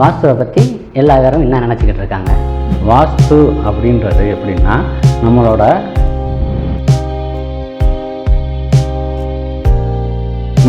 வாஸ்துவை பற்றி எல்லா பேரும் என்ன நினச்சிக்கிட்டு இருக்காங்க? வாஸ்து அப்படின்றது எப்படின்னா நம்மளோட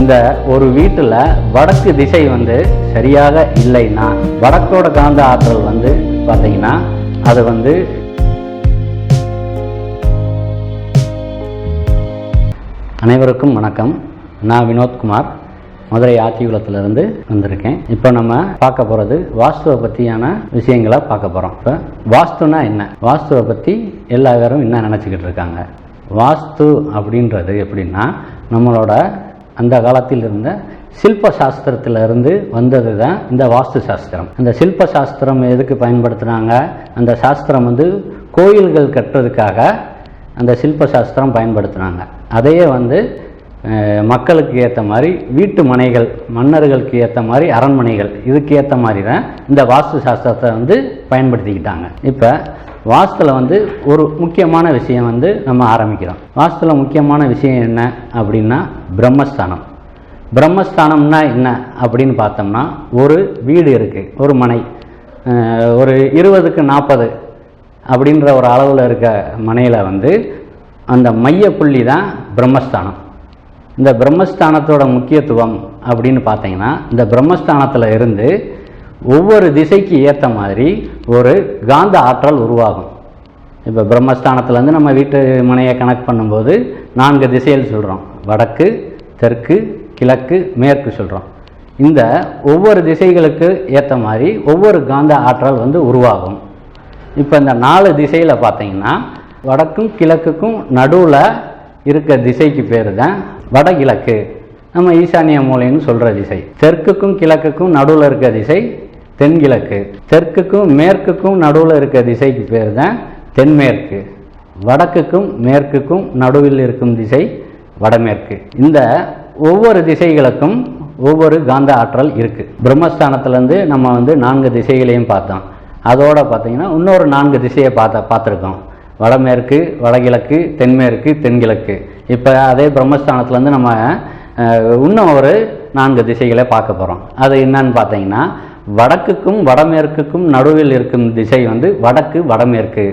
இந்த ஒரு வீட்டில் வடக்கு திசை வந்து சரியாக இல்லைன்னா வடக்கோட காந்த ஆற்றல் வந்து பார்த்தீங்கன்னா அது வந்து அனைவருக்கும் வணக்கம். நான் வினோத்குமார். மதுரை ஆத்திகுளத்திலிருந்து வந்திருக்கேன். இப்போ நம்ம பார்க்க போகிறது வாஸ்துவை பற்றியான விஷயங்களை பார்க்க போகிறோம் இப்போ வாஸ்துனா என்ன? வாஸ்துவை பற்றி எல்லா பேரும் என்ன நினச்சிக்கிட்டு இருக்காங்க? வாஸ்து அப்படின்றது எப்படின்னா நம்மளோட அந்த காலத்தில் இருந்த சில்ப சாஸ்திரத்துல இருந்து வந்தது தான் இந்த வாஸ்து சாஸ்திரம். அந்த சில்ப சாஸ்திரம் எதுக்கு பயன்படுத்துனாங்க? அந்த சாஸ்திரம் வந்து கோயில்கள் கட்டுறதுக்காக அந்த சில்ப சாஸ்திரம் பயன்படுத்துனாங்க. அதையே வந்து மக்களுக்கு ஏற்ற மாதிரி வீட்டு மனைகள் மன்னர்களுக்கு ஏற்ற மாதிரி அரண்மனைகள் இதுக்கு ஏற்ற மாதிரி தான் இந்த வாஸ்து சாஸ்திரத்தை வந்து பயன்படுத்திக்கிட்டாங்க. இப்போ வாஸ்துல வந்து ஒரு முக்கியமான விஷயம் வந்து நம்ம ஆரம்பிக்கிறோம். வாஸ்துல முக்கியமான விஷயம் என்ன அப்படின்னா பிரம்மஸ்தானம். பிரம்மஸ்தானம்னா என்ன அப்படின்னு பார்த்தோம்னா ஒரு வீடு இருக்குது ஒரு மனை. ஒரு இருபதுக்கு நாற்பது அப்படின்ற ஒரு அளவில் இருக்க மனையில் வந்து அந்த மைய புள்ளி தான் பிரம்மஸ்தானம். இந்த பிரம்மஸ்தானத்தோட முக்கியத்துவம் அப்படின்னு பார்த்தீங்கன்னா இந்த பிரம்மஸ்தானத்தில் இருந்து ஒவ்வொரு திசைக்கு ஏற்ற மாதிரி ஒரு காந்த ஆற்றல் உருவாகும். இப்போ பிரம்மஸ்தானத்துலேருந்து நம்ம வீட்டு மனையை கனெக்ட் பண்ணும்போது நான்கு திசையில் சொல்கிறோம் வடக்கு தெற்கு கிழக்கு மேற்கு சொல்கிறோம் இந்த ஒவ்வொரு திசைகளுக்கு ஏற்ற மாதிரி ஒவ்வொரு காந்த ஆற்றல் வந்து உருவாகும். இப்போ இந்த நாலு திசையில் பார்த்தீங்கன்னா வடக்கும் கிழக்குக்கும் நடுவில் இருக்க திசைக்கு பேர் தான் வடகிழக்கு. நம்ம ஈசானிய மூலைன்னு சொல்கிற திசை. தெற்குக்கும் கிழக்குக்கும் நடுவில் இருக்க திசை தென்கிழக்கு. தெற்குக்கும் மேற்குக்கும் நடுவில் இருக்க திசைக்கு பேர் தான் தென்மேற்கு. வடக்குக்கும் மேற்குக்கும் நடுவில் இருக்கும் திசை வடமேற்கு. இந்த ஒவ்வொரு திசைகளுக்கும் ஒவ்வொரு காந்த ஆற்றல் இருக்குது பிரம்மஸ்தானத்துலேருந்து நம்ம வந்து நான்கு திசைகளையும் பார்த்தோம். அதோடு பார்த்தீங்கன்னா இன்னொரு நான்கு திசையை பார்த்த பார்த்துருக்கோம். வடமேற்கு வடகிழக்கு தென்மேற்கு தென்கிழக்கு. இப்போ அதே பிரம்மஸ்தானத்துலேருந்து நம்ம இன்னும் ஒரு நான்கு திசைகளை பார்க்க போகிறோம் அது என்னன்னு பார்த்தீங்கன்னா வடக்குக்கும் வடமேற்குக்கும் நடுவில் இருக்கும் திசை வந்து வடக்கு வடமேற்கு.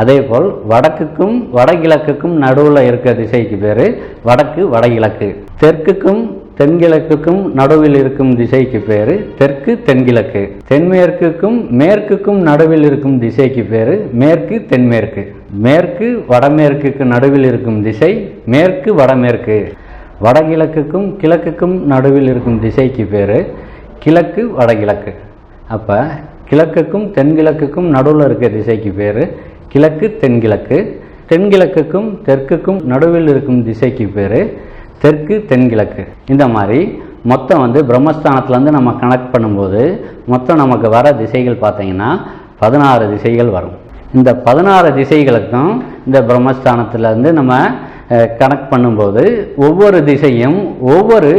அதே போல் வடக்குக்கும் வடகிழக்குக்கும் நடுவில் இருக்க திசைக்கு பேர் வடக்கு வடகிழக்கு. தெற்குக்கும் தென்கிழக்குக்கும் நடுவில் இருக்கும் திசைக்கு பேர் தெற்கு தென்கிழக்கு. தென்மேற்குக்கும் மேற்குக்கும் நடுவில் இருக்கும் திசைக்கு பேர் மேற்கு தென்மேற்கு. மேற்கு வடமேற்குக்கு நடுவில் இருக்கும் திசை மேற்கு வடமேற்கு. வடகிழக்குக்கும் கிழக்குக்கும் நடுவில் இருக்கும் திசைக்கு பேர் கிழக்கு வடகிழக்கு. அப்போ கிழக்குக்கும் தென்கிழக்குக்கும் நடுவில் இருக்க திசைக்கு பேர் கிழக்கு தென்கிழக்கு. தென்கிழக்குக்கும் தெற்குக்கும் நடுவில் இருக்கும் திசைக்கு பேர் தெற்கு தென்கிழக்கு. இந்த மாதிரி மொத்தம் வந்து பிரம்மஸ்தானத்துலேருந்து நம்ம கனெக்ட் பண்ணும்போது மொத்தம் நமக்கு வர திசைகள் பார்த்தீங்கன்னா பதினாறு திசைகள் வரும். இந்த பதினாறு திசைகளுக்கும் இந்த பிரம்மஸ்தானத்துலேருந்து நம்ம கனெக்ட் பண்ணும்போது ஒவ்வொரு திசையும் ஒவ்வொரு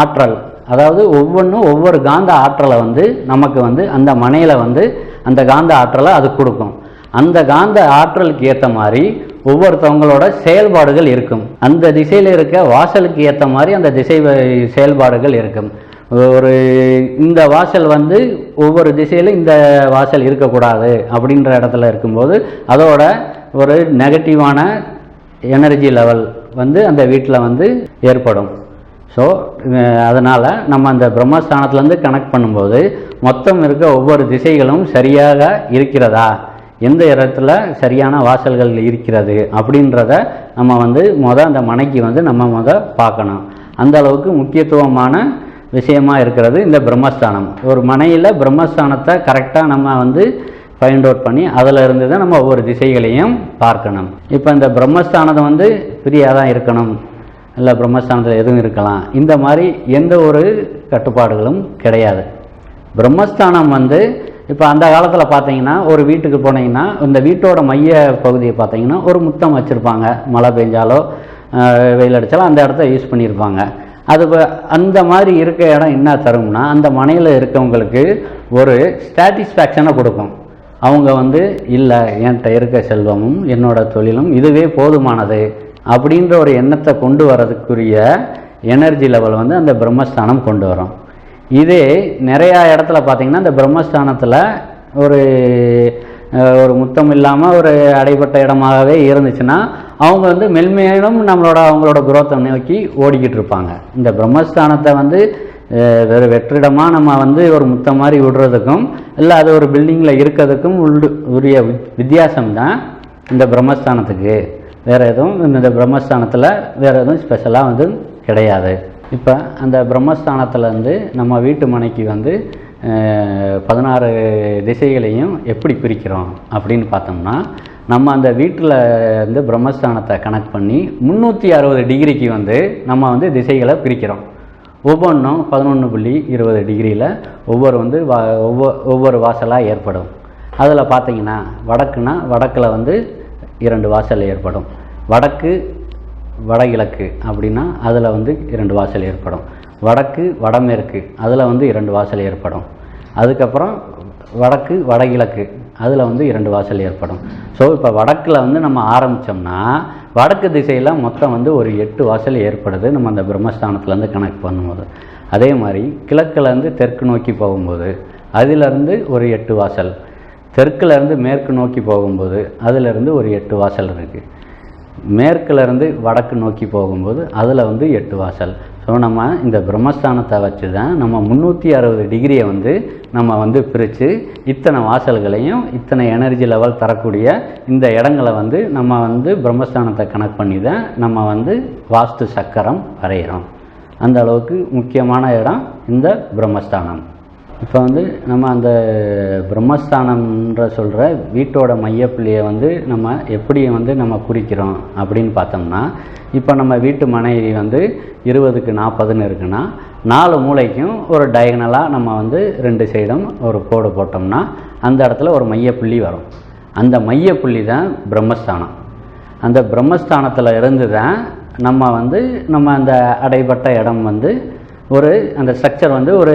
ஆற்றல் அதாவது ஒவ்வொன்றும் ஒவ்வொரு காந்த ஆற்றலை வந்து நமக்கு வந்து அந்த மனையில் வந்து அந்த காந்த ஆற்றலை அது கொடுக்கும். அந்த காந்த ஆற்றலுக்கு ஏற்ற மாதிரி ஒவ்வொருத்தவங்களோட செயல்பாடுகள் இருக்கும். அந்த திசையில் இருக்க வாசலுக்கு ஏற்ற மாதிரி அந்த திசை செயல்பாடுகள் இருக்கும். ஒரு இந்த வாசல் வந்து ஒவ்வொரு திசையிலும் இந்த வாசல் இருக்கக்கூடாது அப்படின்ற இடத்துல இருக்கும்போது அதோட ஒரு நெகட்டிவான எனர்ஜி லெவல் வந்து அந்த வீட்டில் வந்து ஏற்படும். ஸோ அதனால் நம்ம அந்த பிரம்மஸ்தானத்துலேருந்து கனெக்ட் பண்ணும்போது மொத்தம் இருக்க ஒவ்வொரு திசைகளும் சரியாக இருக்கிறதா? எந்த இடத்துல சரியான வாசல்கள் இருக்கிறது அப்படின்றத நம்ம வந்து முத அந்த மனைக்கு வந்து நம்ம முத பார்க்கணும். அந்த அளவுக்கு முக்கியத்துவமான விஷயமா இருக்கிறது இந்த பிரம்மஸ்தானம். ஒரு மனையில் பிரம்மஸ்தானத்தை கரெக்டாக நம்ம வந்து ஃபைண்ட் அவுட் பண்ணி அதில் இருந்து தான் நம்ம ஒவ்வொரு திசைகளையும் பார்க்கணும். இப்போ இந்த பிரம்மஸ்தானத்தை வந்து ஃப்ரீயாக தான் இருக்கணும். இல்லை பிரம்மஸ்தானத்தில் எதுவும் இருக்கலாம். இந்த மாதிரி எந்த ஒரு கட்டுப்பாடுகளும் கிடையாது. பிரம்மஸ்தானம் வந்து இப்போ அந்த காலத்தில் பார்த்தீங்கன்னா ஒரு வீட்டுக்கு போனீங்கன்னா இந்த வீட்டோட மைய பகுதியை பார்த்தீங்கன்னா ஒரு முத்தம் வச்சுருப்பாங்க. மழை பெஞ்சாலோ வெயில் அடித்தாலும் அந்த இடத்த யூஸ் பண்ணியிருப்பாங்க. அது அந்த மாதிரி இருக்க இடம் என்ன தரும்னா அந்த மனையில் இருக்கவங்களுக்கு ஒரு சாட்டிஸ்ஃபேக்ஷனை கொடுக்கும். அவங்க வந்து இல்லை என்கிட்ட இருக்க செல்வமும் என்னோட தொழிலும் இதுவே போதுமானது. அப்படின்ற ஒரு எண்ணத்தை கொண்டு வரதுக்குரிய எனர்ஜி லெவல் வந்து அந்த பிரம்மஸ்தானம் கொண்டு வரும். இதே நிறையா இடத்துல பார்த்தீங்கன்னா இந்த பிரம்மஸ்தானத்தில் ஒரு ஒரு முத்தம் இல்லாமல் ஒரு அடைப்பட்ட இடமாகவே இருந்துச்சுன்னா அவங்க வந்து மென்மேலும் நம்மளோட அவங்களோட குரோத்தை நோக்கி ஓடிக்கிட்டு இருப்பாங்க. இந்த பிரம்மஸ்தானத்தை வந்து வெறு வெற்றிடமாக நம்ம வந்து ஒரு முத்தம் மாதிரி விடுறதுக்கும் இல்லை அது ஒரு பில்டிங்கில் இருக்கிறதுக்கும் உள்ள உரிய வி- வித்தியாசம் தான் இந்த பிரம்மஸ்தானத்துக்கு. வேறு எதுவும் இந்த பிரம்மஸ்தானத்தில் வேறு எதுவும் ஸ்பெஷலாக வந்து கிடையாது. இப்போ அந்த பிரம்மஸ்தானத்துலேருந்து நம்ம வீட்டு மனைக்கு வந்து பதினாறு திசைகளையும் எப்படி பிரிக்கிறோம் அப்படின்னு பார்த்தோம்னா நம்ம அந்த வீட்டில் வந்து பிரம்மஸ்தானத்தை கனெக்ட் பண்ணி முந்நூற்றி அறுபது டிகிரிக்கு வந்து நம்ம வந்து திசைகளை பிரிக்கிறோம். ஒவ்வொன்றும் பதினொன்று புள்ளி இருபது டிகிரியில் ஒவ்வொரு வந்து வா ஒவ்வொரு ஒவ்வொரு வாசலாக ஏற்படும். அதில் பார்த்தீங்கன்னா வடக்குனா வடக்கில் வந்து இரண்டு வாசல் ஏற்படும். வடக்கு வடகிழக்கு அப்படின்னா அதில் வந்து இரண்டு வாசல் ஏற்படும். வடக்கு வடமேற்கு அதில் வந்து இரண்டு வாசல் ஏற்படும். அதுக்கப்புறம் வடக்கு வடகிழக்கு அதில் வந்து இரண்டு வாசல் ஏற்படும். ஸோ இப்போ வடக்கில் வந்து நம்ம ஆரம்பித்தோம்னா வடக்கு திசையில் மொத்தம் வந்து ஒரு எட்டு வாசல் ஏற்படுது நம்ம அந்த பிரம்மஸ்தானத்துலேருந்து கணக்கு பண்ணும்போது. அதே மாதிரி கிழக்குலேருந்து தெற்கு நோக்கி போகும்போது அதிலிருந்து ஒரு எட்டு வாசல் தெற்குலேருந்து மேற்கு நோக்கி போகும்போது அதிலிருந்து ஒரு எட்டு வாசல் இருக்குது மேற்குலேருந்து வடக்கு நோக்கி போகும்போது அதில் வந்து எட்டு வாசல். ஸோ நம்ம இந்த பிரம்மஸ்தானத்தை வச்சு தான் நம்ம முந்நூற்றி அறுபது டிகிரியை வந்து நம்ம வந்து பிரித்து இத்தனை வாசல்களையும் இத்தனை எனர்ஜி லெவல் தரக்கூடிய இந்த இடங்களை வந்து நம்ம வந்து பிரம்மஸ்தானத்தை கனெக்ட் பண்ணி தான் நம்ம வந்து வாஸ்து சக்கரம் வரைகிறோம் அந்த அளவுக்கு முக்கியமான இடம் இந்த பிரம்மஸ்தானம். இப்போ வந்து நம்ம அந்த பிரம்மஸ்தானம்ன்ற சொல்கிற வீட்டோட மையப்புள்ளியை வந்து நம்ம எப்படி வந்து நம்ம குறிக்கிறோம் அப்படின்னு பார்த்தோம்னா இப்போ நம்ம வீட்டு மனைவி வந்து இருபதுக்கு நாற்பதுன்னு இருக்குன்னா நாலு மூலைக்கும் ஒரு டயகனலாக நம்ம வந்து ரெண்டு சைடும் ஒரு கோடு போட்டோம்னா அந்த இடத்துல ஒரு மையப்புள்ளி வரும். அந்த மையப்புள்ளி தான் பிரம்மஸ்தானம். அந்த பிரம்மஸ்தானத்தில் இருந்து தான் நம்ம வந்து நம்ம அந்த அடைபட்ட இடம் வந்து ஒரு அந்த ஸ்ட்ரக்சர் வந்து ஒரு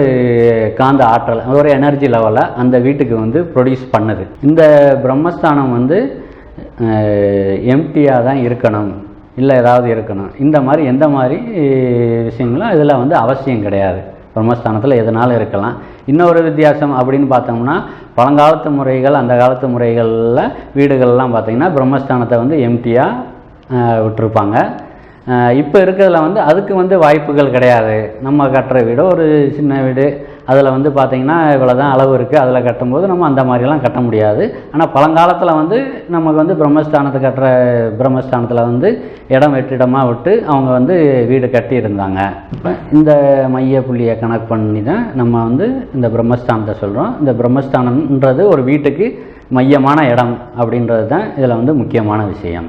காந்த ஆற்றல் ஒரு எனர்ஜி லெவலை அந்த வீட்டுக்கு வந்து ப்ரொடியூஸ் பண்ணுது. இந்த பிரம்மஸ்தானம் வந்து எம்டியாக தான் இருக்கணும். இல்லை ஏதாவது இருக்கணும். இந்த மாதிரி எந்த மாதிரி விஷயங்களும் இதில் வந்து அவசியம் கிடையாது. பிரம்மஸ்தானத்தில் எதனாலும் இருக்கலாம். இன்னொரு வித்தியாசம் அப்படின்னு பார்த்தோம்னா பழங்காலத்து முறைகள் அந்த காலத்து முறைகளில் வீடுகள்லாம் பார்த்திங்கன்னா பிரம்மஸ்தானத்தை வந்து எம்டியாக விட்டுருப்பாங்க. இப்போ இருக்கிறதுல வந்து அதுக்கு வந்து வாய்ப்புகள் கிடையாது. நம்ம கட்டுற வீடு ஒரு சின்ன வீடு அதில் வந்து பார்த்திங்கன்னா இவ்வளோ தான் அளவு இருக்குது அதில் கட்டும்போது நம்ம அந்த மாதிரிலாம் கட்ட முடியாது. ஆனால் பழங்காலத்தில் வந்து நமக்கு வந்து பிரம்மஸ்தானத்தை கட்டுற பிரம்மஸ்தானத்தில் வந்து இடம் வெற்றிடமாக விட்டு அவங்க வந்து வீடு கட்டி இருந்தாங்க இப்போ இந்த மைய புள்ளியை கணக்கு பண்ணி தான் நம்ம வந்து இந்த பிரம்மஸ்தானத்தை சொல்கிறோம் இந்த பிரம்மஸ்தானம்ன்றது ஒரு வீட்டுக்கு மையமான இடம் அப்படின்றது தான் இதில் வந்து முக்கியமான விஷயம்.